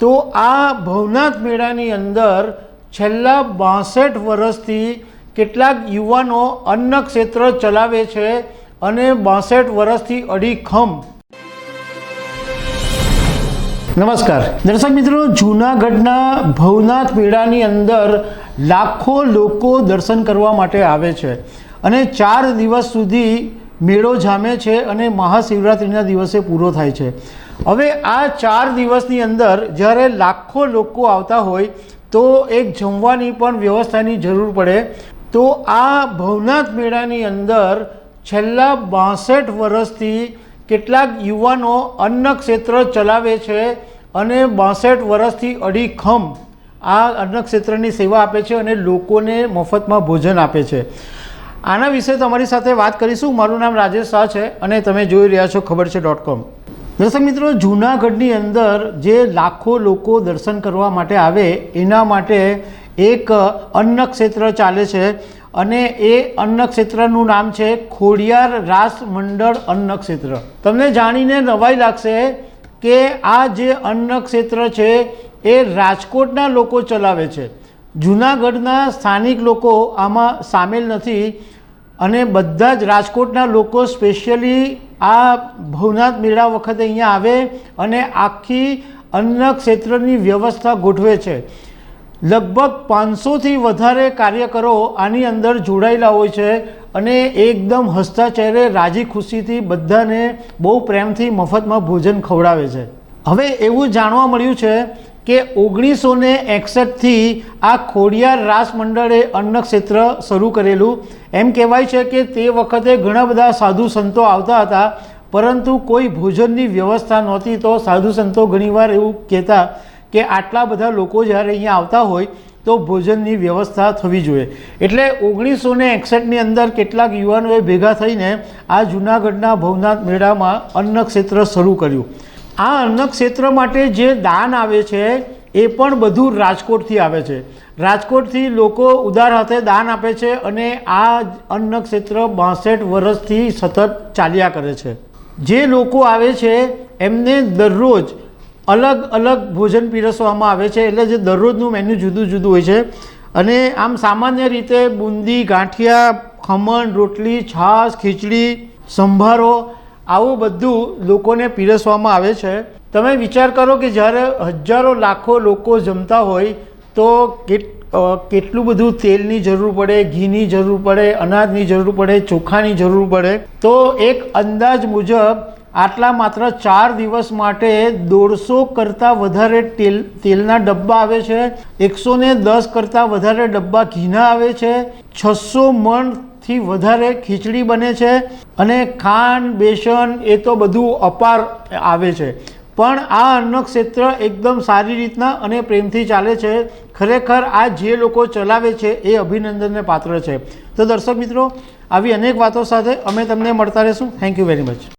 તો આ ભવનાથ મેળાની અંદર છેલ્લા બાસઠ વર્ષથી કેટલાક યુવાનો અન્ન ક્ષેત્ર ચલાવે છે અને બાસઠ વર્ષથી અડીખમ નમસ્કાર. દર્શક મિત્રો, જૂનાગઢના ભવનાથ મેળાની અંદર લાખો લોકો દર્શન કરવા માટે આવે છે અને ચાર દિવસ સુધી મેળો જામે છે અને મહાશિવરાત્રિના દિવસે પૂરો થાય છે. હવે આ ચાર દિવસની અંદર જ્યારે લાખો લોકો આવતા હોય તો એક જમવાની પણ વ્યવસ્થાની જરૂર પડે. તો આ ભવનાથ મેળાની અંદર છેલ્લા બાસઠ વર્ષથી કેટલાક યુવાનો અન્ન ક્ષેત્ર ચલાવે છે અને બાસઠ વર્ષથી અડીખમ આ અન્ન ક્ષેત્રની સેવા આપે છે અને લોકોને મફતમાં ભોજન આપે છે. આના વિશે તમારી સાથે વાત કરીશું. મારું નામ રાજેશ શાહ છે અને તમે જોઈ રહ્યા છો ખબર છે ડોટ કોમ દર્શક મિત્રો, જૂનાગઢની અંદર જે લાખો લોકો દર્શન કરવા માટે આવે, એના માટે એક અન્ન ક્ષેત્ર ચાલે છે અને એ અન્ન ક્ષેત્રનું નામ છે ખોડિયાર રાસ મંડળ અન્ન ક્ષેત્ર. તમને જાણીને નવાઈ લાગશે કે આ જે અન્ન ક્ષેત્ર છે, એ રાજકોટના લોકો ચલાવે છે. જૂનાગઢના સ્થાનિક લોકો આમાં સામેલ નથી અને બધા જ રાજકોટના લોકો સ્પેશિયલી આ ભવનાથ મેળા વખતે અહીંયા આવે અને આખી અન્ન ક્ષેત્રની વ્યવસ્થા ગોઠવે છે. લગભગ પાંચસોથી વધારે કાર્યકરો આની અંદર જોડાયેલા હોય છે અને એકદમ હસતા ચહેરે રાજી ખુશીથી બધાને બહુ પ્રેમથી મફતમાં ભોજન ખવડાવે છે. હવે એવું જાણવા મળ્યું છે કે ઓગણીસો ને એકસઠથી આ ખોડિયાર રાસમંડળે અન્નક્ષેત્ર અન્ન ક્ષેત્ર શરૂ કરેલું. એમ કહેવાય છે કે તે વખતે ઘણા બધા સાધુ સંતો આવતા હતા, પરંતુ કોઈ ભોજનની વ્યવસ્થા નહોતી તો સાધુ સંતો ઘણીવાર એવું કહેતા કે આટલા બધા લોકો જ્યારે અહીંયા આવતા હોય તો ભોજનની વ્યવસ્થા થવી જોઈએ. એટલે ઓગણીસો ને એકસઠની અંદર કેટલાક યુવાનોએ ભેગા થઈને આ જૂનાગઢના ભવનાથ મેળામાં અન્ન ક્ષેત્ર શરૂ કર્યું. આ અન્ન ક્ષેત્ર માટે જે દાન આવે છે, એ પણ બધું રાજકોટથી આવે છે. રાજકોટથી લોકો ઉદાર હાથે દાન આપે છે અને આ અન્ન ક્ષેત્ર બાસઠ વર્ષથી સતત ચાલ્યા કરે છે. જે લોકો આવે છે, એમને દરરોજ અલગ અલગ ભોજન પીરસવામાં આવે છે, એટલે જે દરરોજનું મેન્યુ જુદું જુદું હોય છે. અને આમ સામાન્ય રીતે બુંદી, ગાંઠિયા, ખમણ, રોટલી, છાશ, ખીચડી, સંભારો આવું બધું લોકોને પીરસવામાં આવે છે. તમે વિચાર કરો કે જ્યારે હજારો લાખો લોકો જમતા હોય તો કેટલું બધું તેલની જરૂર પડે, ઘીની જરૂર પડે, અનાજની જરૂર પડે, ચોખાની જરૂર પડે. તો એક અંદાજ મુજબ આટલા માત્ર ચાર દિવસ માટે દોઢસો કરતાં વધારે તેલ, તેલના ડબ્બા આવે છે. એકસો ને દસ કરતાં વધારે ડબ્બા ઘીના આવે છે. છસો મણથી વધારે ખીચડી બને છે અને ખાંડ, બેસન એ તો બધું અપાર આવે છે. પણ આ અન્ન ક્ષેત્ર એકદમ સારી રીતના અને પ્રેમથી ચાલે છે. ખરેખર આ જે લોકો ચલાવે છે એ અભિનંદનને પાત્ર છે. તો દર્શક મિત્રો, આવી અનેક વાતો સાથે અમે તમને મળતા રહીશું. Thank you very much